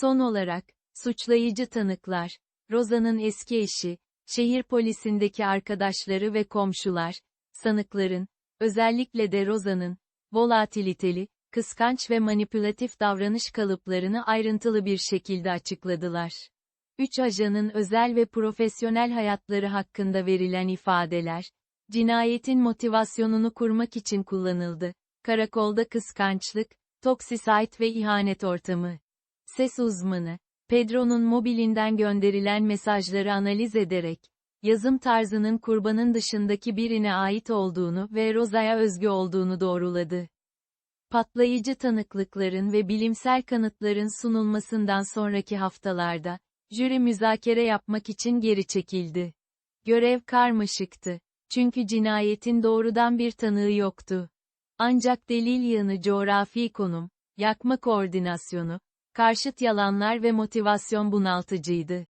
Son olarak, suçlayıcı tanıklar, Roza'nın eski eşi, şehir polisindeki arkadaşları ve komşular, sanıkların, özellikle de Roza'nın, volatiliteli, kıskanç ve manipülatif davranış kalıplarını ayrıntılı bir şekilde açıkladılar. Üç ajanın özel ve profesyonel hayatları hakkında verilen ifadeler, cinayetin motivasyonunu kurmak için kullanıldı. Karakolda kıskançlık, toksisite ve ihanet ortamı. Ses uzmanı, Pedro'nun mobilinden gönderilen mesajları analiz ederek, yazım tarzının kurbanın dışındaki birine ait olduğunu ve Rosa'ya özgü olduğunu doğruladı. Patlayıcı tanıklıkların ve bilimsel kanıtların sunulmasından sonraki haftalarda, jüri müzakere yapmak için geri çekildi. Görev karmaşıktı. Çünkü cinayetin doğrudan bir tanığı yoktu. Ancak delil yığını coğrafi konum, yakma koordinasyonu, karşıt yalanlar ve motivasyon bunaltıcıydı.